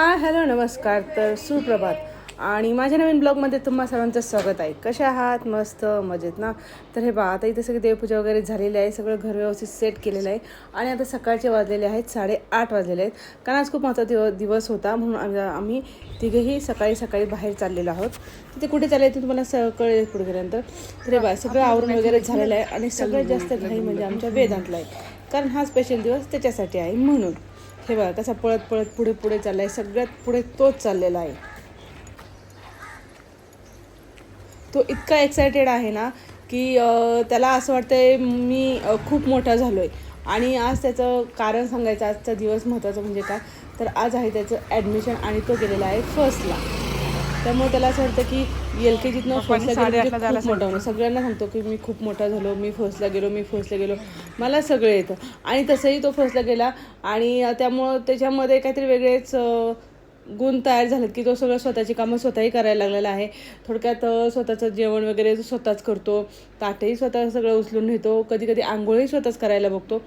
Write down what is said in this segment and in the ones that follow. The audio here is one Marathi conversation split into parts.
हां हॅलो नमस्कार तर सुप्रभात. आणि माझ्या नवीन ब्लॉगमध्ये तुम्हा सर्वांचं स्वागत आहे. कसे आहात? मस्त मजेत ना? तर हे बा आता इथे सगळी देवपूजा वगैरे झालेली आहे सगळं घर व्यवस्थित सेट केलेलं आहे. आणि आता सकाळचे वाजलेले आहेत साडेआठ वाजलेले आहेत. कारण आज खूप महत्त्वाचा दिव दिवस होता म्हणून आम्ही- आम्ही तिघेही सकाळी सकाळी बाहेर चाललेलो आहोत. तिथे कुठे चालले ते तुम्हाला स कळेल पुढे गेल्यानंतर तर हे बा सगळं आवरून वगैरे झालेलं आहे आणि सगळ्यात जास्त घाई म्हणजे आमच्या वेदांतला आहे. कारण हा स्पेशल दिवस त्याच्यासाठी आहे म्हणून. हे बघा कसा पळत पळत पुढे पुढे चाललाय. सगळ्यात पुढे तोच चाललेला आहे. तो इतका एक्सायटेड आहे ना की त्याला असं वाटतंय मी खूप मोठा झालो आहे आणि आज त्याचं कारण सांगायचं आजचा दिवस महत्त्वाचा म्हणजे काय? तर आज आहे त्याचं ॲडमिशन आणि तो गेलेला आहे फर्स्टला त्यामुळे त्याला असं वाटतं की एल के जीतनं फर्स्टला गेलो म्हणजे खूप मोठा सगळ्यांना सांगतो की मी खूप मोठा झालो मी फर्स्टला गेलो मी फर्स्टला गेलो. मला सगळं येतं. आणि तसंही तो फर्स्टला गेला. आणि त्यामुळं त्याच्यामध्ये काहीतरी वेगळेच गुण तयार झालेत की तो सगळं स्वतःची कामं स्वतःही करायला लागलेला आहे. थोडक्यात स्वतःचं जेवण वगैरे स्वतःच करतो. ताटही स्वतः सगळं उचलून नेतो कधी कधी आंघोळही स्वतःच करायला बघतो.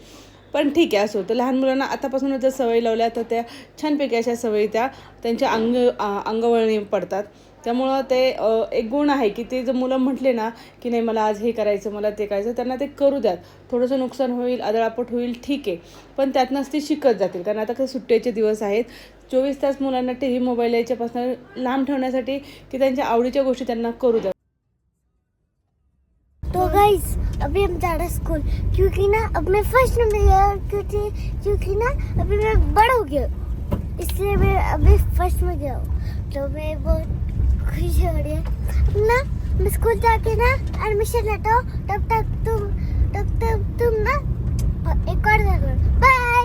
पण ठीक आहे असो तर लहान मुलांना आतापासूनच जर सवय लावल्या तर त्या छानपैकी अशा सवयी त्या त्यांच्या अंग अंगवळणी पडतात. त्यामुळं ते एक गुण आहे की ते जर मुलं म्हटले ना की नाही मला आज हे करायचं मला ते करायचं त्यांना ते करू द्यात. थोडंसं नुकसान होईल आदळापट होईल ठीक आहे. पण त्यातनंच ते शिकत जातील. कारण आता कसं सुट्ट्याचे दिवस आहेत. चोवीस तास मुलांना टी व्ही मोबाईल याच्यापासून लांब ठेवण्यासाठी की त्यांच्या आवडीच्या गोष्टी त्यांना करू द्या तो गाइस अभी हम जा रहे हैं स्कूल क्योंकि ना अब मैं फर्स्ट में गया क्योंकि क्योंकि ना अभी मैं बड़ा हो गया इसलिए मैं अभी फर्स्ट में गया हूँ। तो मैं बहुत खुश हो रही है। ना मैं स्कूल जाके ना एडमिशन लेता हूँ तब तक तो तब तक तुम ना एक और बाय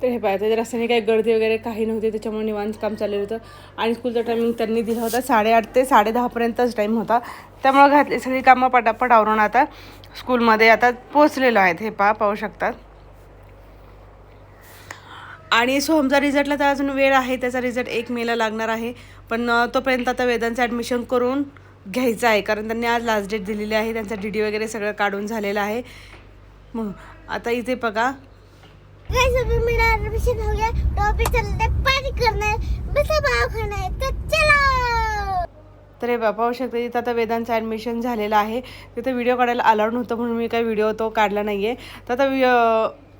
तर हे पाहायचं रस्त्याने काही गर्दी वगैरे काही नव्हती त्याच्यामुळे निवांत काम चाललेलं होतं. आणि स्कूलचा टायमिंग त्यांनी दिला होता. साडेआठ ते साडेदहापर्यंतच टाईम होता. त्यामुळे घातली सगळी कामं पटापट आवरून आता स्कूलमध्ये आता पोचलेलो आहेत. हे पहा पाहू शकतात आणि सोहमचा रिझल्टला तर अजून वेळ आहे. त्याचा रिझल्ट एक मेला लागणार आहे. पण तोपर्यंत आता वेदांचं ॲडमिशन करून घ्यायचं आहे. कारण त्यांनी आज लास्ट डेट दिलेली आहे. त्यांचा डी डी वगैरे सगळं काढून झालेलं आहे. म्हणून आता इथे बघा. गाइस अभी मेरा एडमिशन हो गया तो अभी चलते पार्टी करना। है बस भाव खाना है तो चलो। तर हे बा पाहू शकता इथं आता वेदांचं ॲडमिशन झालेलं आहे तिथं व्हिडिओ काढायला अलाउड नव्हतं म्हणून मी काही व्हिडिओ तो काढला नाही आहे तर आता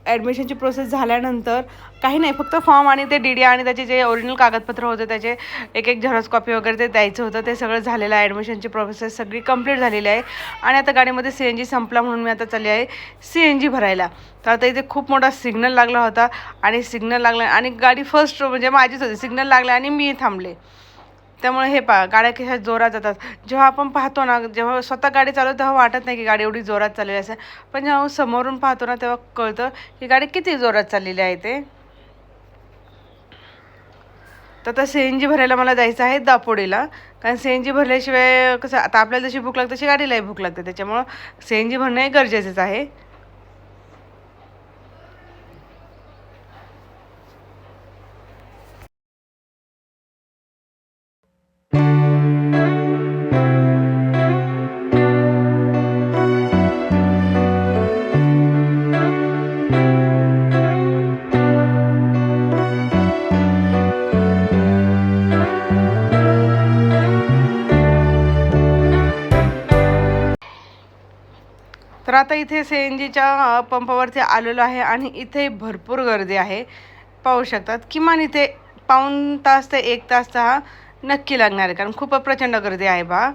ॲडमिशनची प्रोसेस झाल्यानंतर काही नाही फक्त फॉर्म आणि ते डी डी आणि त्याचे जे ओरिजिनल कागदपत्र होते त्याचे एक एक झेरॉक्स कॉपी वगैरे ते द्यायचं होतं ते सगळं झालेलं आहे. ॲडमिशनची प्रोसेस सगळी कंप्लीट झालेली आहे. आणि आता गाडीमध्ये सी एन जी संपला म्हणून मी आता चालली आहे सी एन जी भरायला. तर आता इथे खूप मोठा सिग्नल लागला होता आणि सिग्नल लागला आणि गाडी फर्स्ट म्हणजे माझीच होती. सिग्नल लागला आणि मी थांबले. त्यामुळे हे पा गाड्या कशा जोरात जातात. जेव्हा आपण पाहतो ना जेव्हा स्वतः गाडी चालवतो तेव्हा वाटत नाही की गाडी एवढी जोरात चाललेली असेल. पण जेव्हा समोरून पाहतो ना तेव्हा कळतं की गाडी किती जोरात चाललेली आहे ते. तर आता सी एन जी भरायला मला जायचं आहे दापोडीला. कारण सी एन जी भरल्याशिवाय कसं आता आपल्याला जशी भूक लागते तशी गाडीलाही भूक लागते. त्याच्यामुळं सी एन जी भरणं हे गरजेचंच आहे. आता इथे सी एन जीच्या पंपावरती आलेलो आहे आणि इथे भरपूर गर्दी आहे. पाहू शकतात. किमान इथे पाऊण तास ते एक तास तर हा नक्की लागणार आहे. कारण खूप प्रचंड गर्दी आहे बा.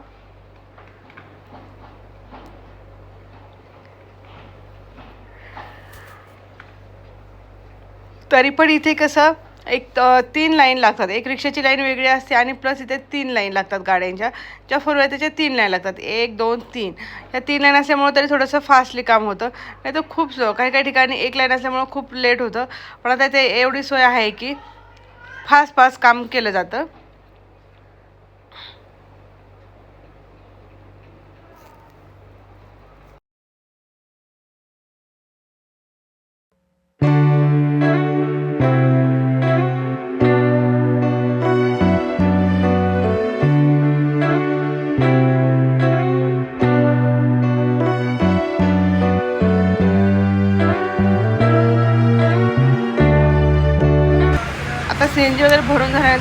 तरी पण इथे कसं एक तीन लाईन लागतात. एक रिक्षाची लाईन वेगळी असते आणि प्लस इथे तीन लाईन लागतात गाड्यांच्या. ज्या फोर व्हीलर त्याच्या तीन लाईन लागतात. एक दोन तीन. या तीन लाईन असल्यामुळं तरी थोडंसं फास्टली काम होतं. नाही तर खूप काही काही ठिकाणी एक लाईन असल्यामुळं खूप लेट होतं. पण आता ते एवढी सोय आहे की फास्ट फास्ट काम केलं जातं.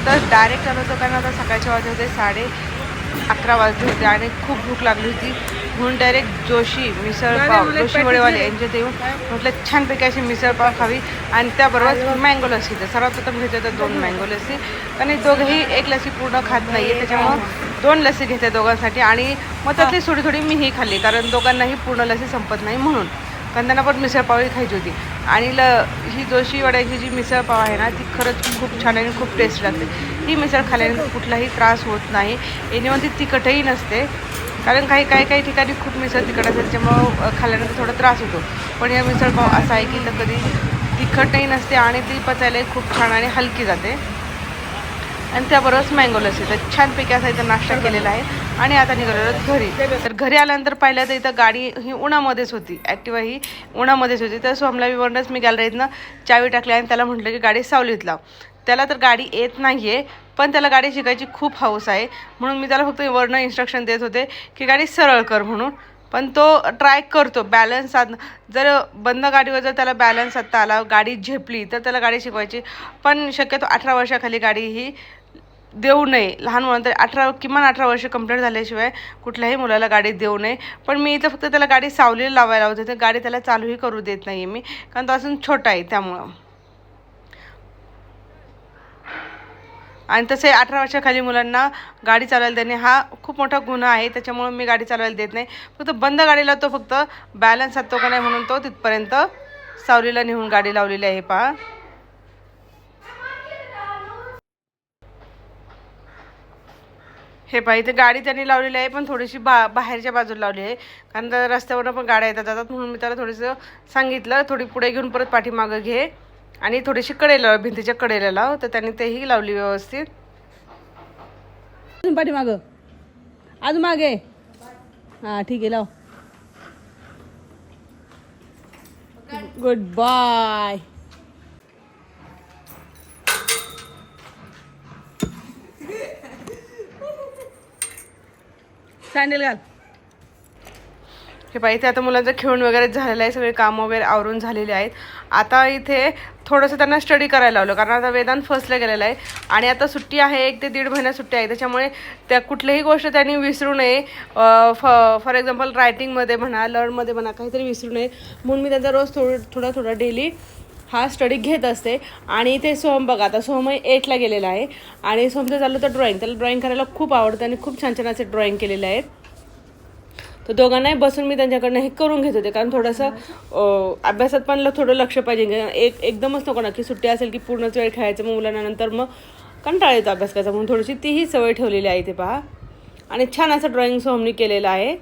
झाल्यानंतर डायरेक्ट आलो होतो कारण आता सकाळचे वाजले होते साडे अकरा वाजले होते आणि खूप भूक लागली होती. म्हणून डायरेक्ट जोशी मिसळ पाव जोशी वडेवाले यांच्यात येऊन म्हटलं छानपैकी अशी मिसळ पाव खावी आणि त्याबरोबर मँगो लस्सी तर सर्वात प्रथम घेतलं होतं दोन मँगो लस्सी. कारण हे दोघंही एक लस्सी पूर्ण खात नाही आहे त्याच्यामुळं दोन लस्सी घेते दोघांसाठी आणि मग त्यातली थोडी थोडी मीही खाल्ली कारण दोघांनाही पूर्ण लस्सी संपत नाही म्हणून. कारण त्यांना पण मिसळ पावही खायची होती. आणि ल ही जोशी वड्याची जी मिसळपाव आहे ना ती खरंच खूप छान आणि खूप टेस्ट लागते. ही मिसळ खाल्याने कुठलाही त्रास होत नाही. एनिवन ती तिखटही नसते. कारण काही काही काही ठिकाणी खूप मिसळ तिखट असेल त्याच्यामुळं खाल्यानंतर थोडा त्रास होतो. पण या मिसळपाव असा आहे की तर कधी तिखटही नसते आणि ती पचायलाही खूप छान आणि हलकी जाते. आणि त्याबरोबरच मँगो लस्सी. तर छानपैकी असा इथं नाश्ता केलेला आहे. आणि आता निघालो घरी. तर घरी आल्यानंतर पाहिलं तर इथं गाडी ही उन्हामध्येच होती. ॲक्टिवा ही उन्हामध्येच होती. तर सोमला विवरणच मी गॅलरीतनं चावी टाकली आणि त्याला म्हटलं की गाडी सावलीत लाव. त्याला तर गाडी येत नाही आहे पण त्याला गाडी शिकायची खूप हौस आहे. म्हणून मी त्याला फक्त वरनं इन्स्ट्रक्शन देत होते की गाडी सरळ कर म्हणून. पण तो ट्राय करतो. बॅलन्स साध जर बंद गाडीवर जर त्याला बॅलन्स साधता आला गाडी झेपली तर त्याला गाडी शिकवायची. पण शक्यतो अठरा वर्षाखाली गाडी ही देऊ नये. लहान मुलांना अठरा किमान अठरा वर्ष कंप्लीट झाल्याशिवाय कुठल्याही मुलाला गाडी देऊ नये. पण मी इथं फक्त त्याला गाडी सावलीला लावायला होते तर गाडी त्याला चालूही करू देत नाही मी. कारण तो अजून छोटा आहे त्यामुळं. आणि तसे अठरा वर्षाखाली मुलांना गाडी चालवायला देणे हा खूप मोठा गुन्हा आहे. त्याच्यामुळं मी गाडी चालवायला देत नाही. फक्त बंद गाडीला तो फक्त बॅलन्स साधतो का नाही म्हणून तो तिथपर्यंत सावलीला नेऊन गाडी लावलेली आहे. पहा. हे पाहिजे गाडी त्यांनी लावलेली आहे पण थोडीशी बा बाहेरच्या बाजूला लावली आहे. कारण त्या रस्त्यावरनं पण गाड्या येतात जातात म्हणून मी त्याला थोडंसं सांगितलं थोडी पुढे घेऊन परत पाठीमागं घे. आणि थोडीशी कडेला लाव भिंतीच्या कडेला लाव. तर त्यांनी तेही लावली व्यवस्थित. अजून पाठीमागं. अजून मागे. हां ठीक आहे लाव. गुड बाय सँडल घाल. हे पाहिजे आता मुलांचं खेळून वगैरे झालेलं आहे सगळे कामं वगैरे आवरून झालेले आहेत. आता इथे थोडंसं त्यांना स्टडी करायला लावलं कारण आता वेदांत फर्स्टला गेलेला आहे. आणि आता सुट्टी आहे एक ते दीड महिन्यात सुट्टी आहे. त्याच्यामुळे त्या कुठलीही गोष्ट त्यांनी विसरू नये. फ फॉर एक्झाम्पल रायटिंगमध्ये म्हणा लर्नमध्ये म्हणा काहीतरी विसरू नये. म्हणून मी त्यांचा रोज थोडं थोडा थोडा डेली हा स्टडी घेत असते. आणि ते सोहम बघा आता सोहम एटला गेलेला आहे. आणि सोहमचं झालं तर ड्रॉइंग त्याला ड्रॉइंग करायला खूप आवडतं आणि खूप छान छान असे ड्रॉइंग केलेले आहेत. तर दोघांनाही बसून मी त्यांच्याकडनं हे करून घेत होते. कारण थोडंसं अभ्यासात पण ल- थोडं लक्ष पाहिजे. एक एकदमच नको ना की सुट्टी असेल की पूर्णच वेळ खेळायचं मग मुलांना नंतर मग कंटाळा येतो अभ्यास करायचा. म्हणून थोडीशी तीही सवय ठेवलेली आहे ते पहा. आणि छान असं ड्रॉइंग सोहमनी केलेलं आहे.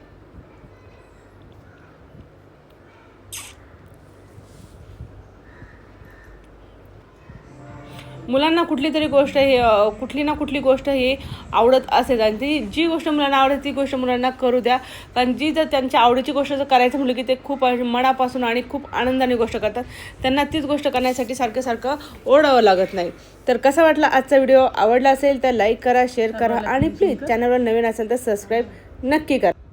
मुलांना कुठली तरी गोष्ट ही कुठली ना कुठली गोष्ट ही आवडत असेल. आणि ती जी गोष्ट मुलांना आवडते ती गोष्ट मुलांना करू द्या. कारण जी जर त्यांच्या आवडीची गोष्ट जर करायचं म्हटलं की ते खूप मनापासून आणि खूप आनंदाने गोष्ट करतात त्यांना तीच गोष्ट करण्यासाठी सारखं सारखं ओढावं लागत नाही. तर कसा वाटला आजचा व्हिडिओ? आवडला असेल तर लाईक करा शेअर करा आणि प्लीज चॅनलवर नवीन असेल तर सबस्क्राईब नक्की करा.